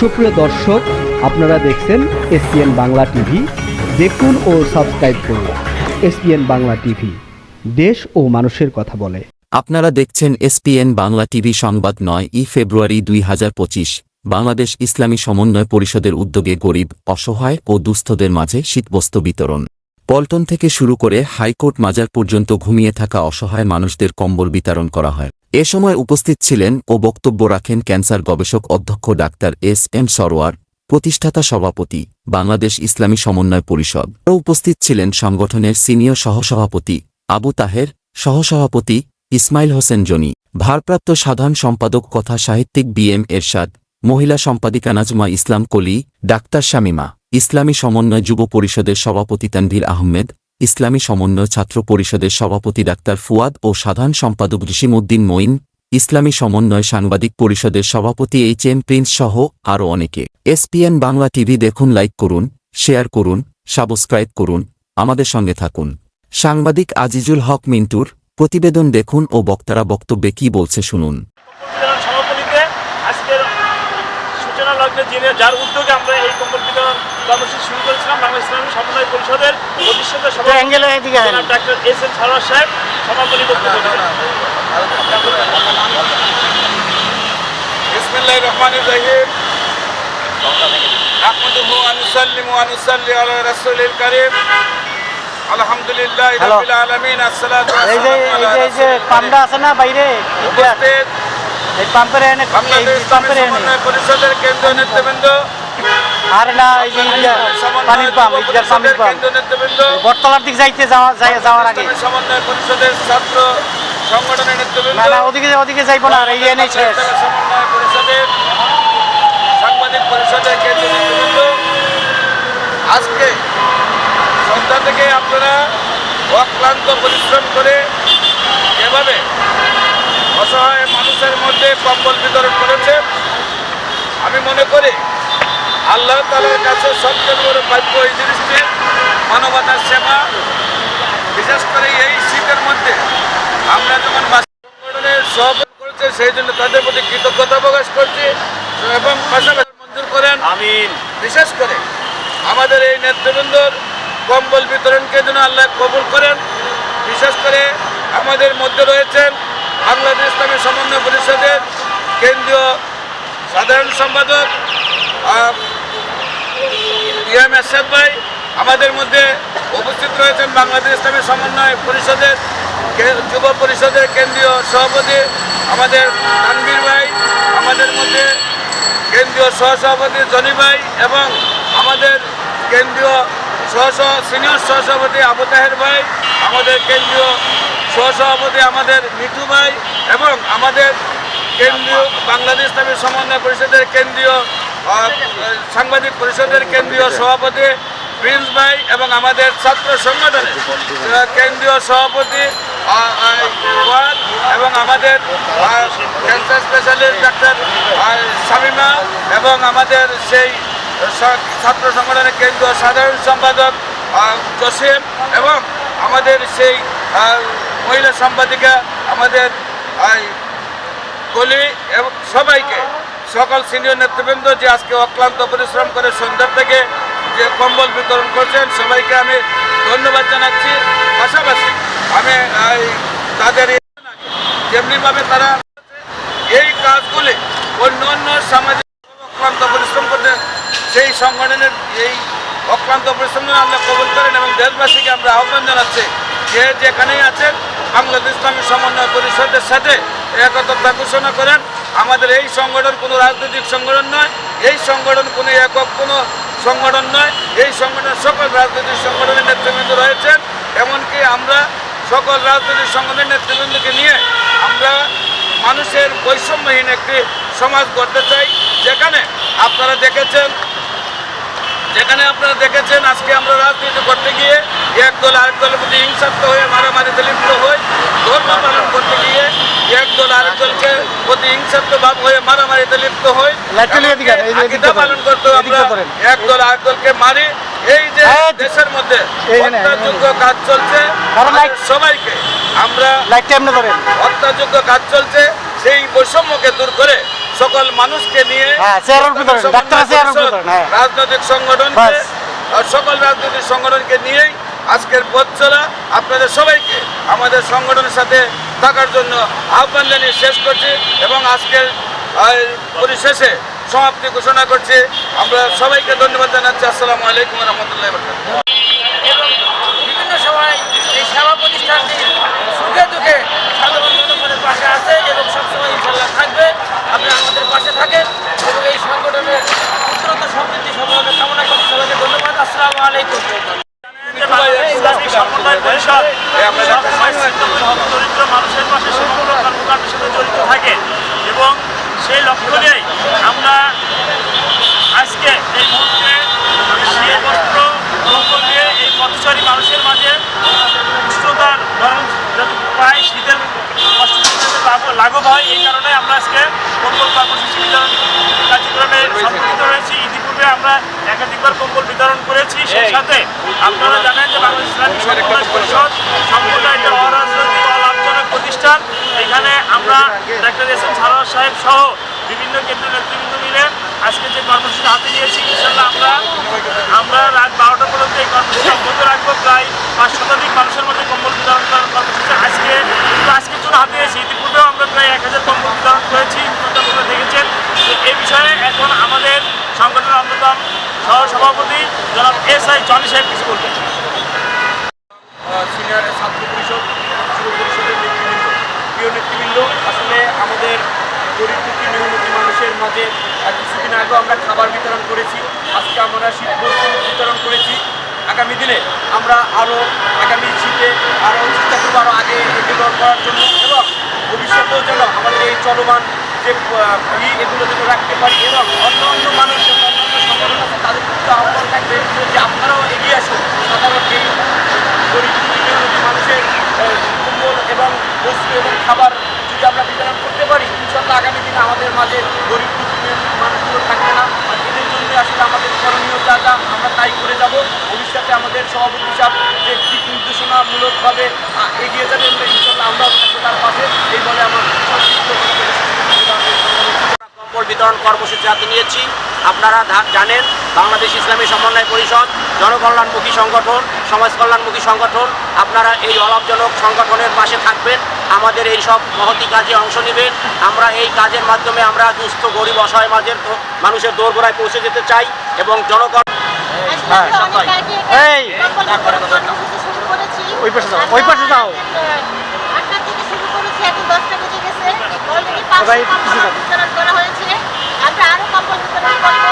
সুপ্রিয় দর্শক, আপনারা দেখছেন এসপিএন বাংলা টিভি। দেখুন ও সাবস্ক্রাইব করুন এসপিএন বাংলা টিভি। দেশ ও মানুষের কথা বলে। আপনারা দেখছেন এসপিএন বাংলা টিভি সংবাদ নয়, ই ফেব্রুয়ারি দুই হাজার পঁচিশ। বাংলাদেশ ইসলামী সমন্বয় পরিষদের উদ্যোগে গরিব, অসহায় ও দুস্থদের মাঝে শীতবস্ত্র বিতরণ। পল্টন থেকে শুরু করে হাইকোর্ট মাজার পর্যন্ত ঘুমিয়ে থাকা অসহায় মানুষদের কম্বল বিতরণ করা হয়। এ সময় উপস্থিত ছিলেন ও বক্তব্য রাখেন ক্যান্সার গবেষক অধ্যক্ষ ডাক্তার এস এম সরোয়ার, প্রতিষ্ঠাতা সভাপতি, বাংলাদেশ ইসলামী সমন্বয় পরিষদ। ও উপস্থিত ছিলেন সংগঠনের সিনিয়র সহসভাপতি আবু তাহের, সহসভাপতি ইসমাইল হোসেন জনি, ভারপ্রাপ্ত সাধারণ সম্পাদক কথা সাহিত্যিক বি এম এরশাদ, মহিলা সম্পাদিকা নাজমা ইসলাম কলি, ডাক্তার শামিমা, ইসলামী সমন্বয় যুব পরিষদের সভাপতি তানভীর আহমেদ ইসলামী সমন্বয় ছাত্র পরিষদের সভাপতি ডাক্তার ফুয়াদ ও সাধারণ সম্পাদক ঋষিমুদ্দিন মঈন, ইসলামী সমন্বয় সাংবাদিক পরিষদের সভাপতি এইচ এম প্রিন্স সহ আরও অনেকে। এসপিএন বাংলা টিভি দেখুন, লাইক করুন, শেয়ার করুন, সাবস্ক্রাইব করুন, আমাদের সঙ্গে থাকুন। সাংবাদিক আজিজুল হক মিন্টুর প্রতিবেদন দেখুন ও বক্তারা বক্তব্যে কি বলছে শুনুন বিতরণ সমাপনীতে আজকের সূচনা লগ্নে যিনি যার উদ্যোগে আমরা এই কম্বল বিতরণ কর্মসূচি শুরু করেছিলাম বাংলা ইসলামী সমন্বয় পরিষদের প্রতিষ্ঠাতা সভাপতি জনাব ডাক্তার এস এম সারোয়ার সাহেব সমাপনী বক্তব্য দেবেন بسم الله الرحمن الرحيم نحمده ونسلم ونصلي على رسول الكريم الحمد لله Hello. رب العالمين الصلاة এই যে والسلام এই على যে এই যে رسول পাম্পটা এই পাম্পের এনে পাম্পের এনে? পরিষদের কেন্দ্রীয় নেতৃবৃন্দ আর না এই যে পানির পাম্প ইন্ডিয়ার পানির পাম্প। কেন্দ্রীয় নেতৃবৃন্দ বটতলার দিক যাইতে যাওয়া যাওয়ার আগে। সমন্বয় পরিষদের ছাত্র সংগঠনের নেতৃবৃন্দ না না ওদিকে ওদিকে যাইবো না আর এই এনে শেষ সমন্বয় পরিষদের সাংবাদিক পরিষদের কেন্দ্রীয় নেতৃবৃন্দ আজকে সন্ধ্যা থেকে আপনারা অক্লান্ত পরিশ্রম করে অসহায় মানুষের মধ্যে কম্বল বিতরণ করেছে। আমি মনে করি আল্লাহ তালার কাছে সবচেয়ে বড় প্রাপ্য এই জিনিসটি মানবতার সেবা। বিশেষ করে এই শীতের মধ্যে আমরা যখন সংগঠনের সহযোগ করেছে সেই জন্য তাদের প্রতি কৃতজ্ঞতা প্রকাশ করছি এবং পাশাপাশি মঞ্জুর করেন। আমিন। বিশেষ করে আমাদের এই নেতৃবৃন্দর কম্বল বিতরণকে যেন আল্লাহ কবুল করেন। বিশেষ করে আমাদের মধ্যে রয়েছেন বাংলাদেশ ইসলামী সমন্বয় পরিষদের কেন্দ্রীয় সাধারণ সম্পাদক ইয়াম এরশাদ ভাই আমাদের মধ্যে উপস্থিত রয়েছেন বাংলাদেশ ইসলামী সমন্বয় পরিষদের যুব পরিষদের কেন্দ্রীয় সভাপতি আমাদের তানভীর ভাই, আমাদের মধ্যে কেন্দ্রীয় সহসভাপতি জনি ভাই এবং আমাদের কেন্দ্রীয় সহ সিনিয়র সহসভাপতি আবু তাহের ভাই, আমাদের কেন্দ্রীয় সহসভাপতি আমাদের মিঠু ভাই এবং আমাদের কেন্দ্রীয় বাংলাদেশ ইসলামী সমন্বয় পরিষদের কেন্দ্রীয় সাংবাদিক পরিষদের কেন্দ্রীয় সভাপতি প্রিন্স ভাই এবং আমাদের ছাত্র সংগঠনের কেন্দ্রীয় সভাপতি এবং আমাদের ক্যান্সার স্পেশালিস্ট ডাক্তার শামিমা এবং আমাদের সেই ছাত্র সংগঠনের কেন্দ্রীয় সাধারণ সম্পাদক জসিম এবং আমাদের সেই মহিলা সম্পাদিকা আমাদের কলি এবং সবাইকে, সকল সিনিয়র নেতৃবৃন্দ যে আজকে অক্লান্ত পরিশ্রম করে সন্ধ্যা থেকে যে কম্বল বিতরণ করছেন, সবাইকে আমি ধন্যবাদ জানাচ্ছি। পাশাপাশি আমি তাদের যেমনিভাবে তারা এই কাজগুলি অন্য অন্য সামাজিক অক্লান্ত পরিশ্রম করতে, সেই সংগঠনের এই অক্লান্ত পরিশ্রম আল্লাহ কবুল করেন এবং দেশবাসীকে আমরা আহ্বান জানাচ্ছি যে যেখানেই আছেন বাংলাদেশ ইসলামী সমন্বয় পরিষদের সাথে একতা ঘোষণা করেন। আমাদের এই সংগঠন কোনো রাজনৈতিক সংগঠন নয়, এই সংগঠন কোনো একক কোনো সংগঠন নয়, এই সংগঠন সকল রাজনৈতিক সংগঠনের নেতৃবৃন্দ রয়েছেন। এমনকি আমরা সকল রাজনৈতিক সংগঠনের নেতৃবৃন্দকে নিয়ে আমরা মানুষের বৈষম্যহীন একটি সমাজ গড়তে চাই। যেখানে আপনারা দেখেছেন দেখেছেন আজকে আমরা রাজনীতি করতে গিয়ে এক দল আরেক দলের প্রতি হিংসাত্ম হয়ে মারামারিতে লিপ্ত হই ধর্ম পালন করতে গিয়ে এক দল আরেক দলকে প্রতি হিংসাত্ম ভাব হয়ে মারামারিতে লিপ্ত হই আকিদা পালন করতে আমরা এক দল আরেক দলকে মারি। এই যে হ্যাঁ, দেশের মধ্যে হত্যাযোগ্য কাজ চলছে সবাইকে আমরা হত্যাযোগ্য কাজ চলছে সেই বৈষম্যকে দূর করে সকল মানুষকে নিয়ে হ্যাঁ, হ্যাঁ। রাজনৈতিক। আর সকল রাজনৈতিক সংগঠনকে নিয়েই আজকের পথ চলা। আপনাদের সবাইকে আমাদের সংগঠনের সাথে থাকার জন্য আহ্বান জানিয়ে শেষ করছি এবং আজকের পরিশেষে সমাপ্তি ঘোষণা করছি। আমরা সবাইকে ধন্যবাদ জানাচ্ছি। আসসালামু আলাইকুম রহমতুল্লাহ এবং বিভিন্ন সময় এই সেবা প্রতিষ্ঠানটি সুখে দুঃখে সাধারণ জনগণের পাশে আছে এবং সবসময় ইনশাল্লাহ থাকবে আপনি আমাদের পাশে থাকেন এবং এই সংগঠনের উত্তরত সমৃদ্ধি সফলতা কামনা করছি সবাইকে ধন্যবাদ আসসালামু আলাইকুম যে বাংলাদেশ ইসলামী সমন্বয় পরিষদ সবসময় দরিদ্র মানুষের পাশে সেবামূলক কর্মকাণ্ডের সাথে জড়িত থাকে এবং সেই লক্ষ্য নিয়েই আমরা আজকে এই মুহূর্তে বস্ত্র কম্বল দিয়ে এই পথচারী মানুষের মাঝে উষ্ণতার গরম যাতে পায় শীতের লাঘব হয়। এই কারণে আমরা আজকে কম্বল কর্মসূচি বিতরণ কার্যক্রমে সম্পৃক্ত হয়েছি আমরা একাধিকবার কম্বল বিতরণ করেছি। সেই সাথে আপনারা জানেন যে বাংলাদেশ ইসলামী সমন্বয় পরিষদ সম্পূর্ণ একটা অরাজনৈতিক অলাভজনক প্রতিষ্ঠান। এখানে আমরা ডাক্তার এস এম সারোয়ার সাহেব সহ বিভিন্ন কেন্দ্রীয় নেতৃবৃন্দ মিলে আজকে যে কর্মসূচি হাতে নিয়েছি ইনশাল্লাহ আমরা আমরা রাত বারোটা পর্যন্ত এই কর্মসূচি অব্যাহত রাখব। প্রায় পাঁচ শতাধিক মানুষের মধ্যে কম্বল বিতরণ করার কর্মসূচি আজকে আজকের জন্য হাতে নিয়েছি। ইতিপূর্বেও আমরা প্রায় এক হাজার কম্বল বিতরণ করেছি ইতিমধ্যে আপনারা দেখেছেন তো এই বিষয়ে এখন আমাদের সংগঠনের অন্যতম সহ সভাপতি জনাব এস আই জনি সাহেব কিছু বলবেন? সিনিয়র ছাত্র পরিষদ, যুব পরিষদের নেতৃবৃন্দ, প্রিয় নেতৃবৃন্দ, আসলে আমাদের গরিব দুঃখী নিম্নমুখী মানুষের মাঝে কিছুদিন আগেও আমরা খাবার বিতরণ করেছি। আজকে আমরা শীত বিতরণ করেছি। আগামী দিনে আমরা আরও আগামী শীতে আরও চেষ্টা করব আরও আগে এগুলো করার জন্য এবং ভবিষ্যতেও যেন আমাদের এই চলমান যে এগুলো যেন রাখতে পারি এবং অন্য অন্য মানুষ সংগঠন আছে আহ্বান থাকবে যে আপনারাও এগিয়ে আসুন সাধারণ এই মানুষের কম্বল এবং বস্তু এবং খাবার যদি আমরা বিতরণ করতে পারি আগামী দিনে আমাদের মাঝে গরিব মানুষগুলো থাকবে না এদের জন্য আসলে আমাদের করণীয় আমরা তাই করে যাব ভবিষ্যতে আমাদের সভাপতি সাহেব নির্দেশনামূলকভাবে এগিয়ে যাবেন ইনশাল্লাহ আমরাও থাকব তার পাশে, এই বলে আমার সংক্ষিপ্ত কম্বল বিতরণ কর্মসূচি হাতে নিয়েছি। আপনারা জানেন বাংলাদেশ ইসলামী সমন্বয় পরিষদ জনকল্যাণমুখী সংগঠন সমাজ কল্যাণমুখী সংগঠন আপনারা এই অলাভজনক সংগঠনের পাশে থাকবেন। আমাদের এই সব মহতি কাজে অংশ নেবেন। আমরা এই কাজের মাধ্যমে আমরা দুস্থ গরিব অসহায় মাঝের মানুষের দোরগোড়ায় পৌঁছে যেতে চাই এবং জনগণ হ্যাঁ, করেছি। ওই পাশে যাও, ওই পাশে যাও। অলরেডি পাঁচশো কম্বল বিতরণ করা হয়েছে। আমরা আরও কম্বল বিতরণ করব।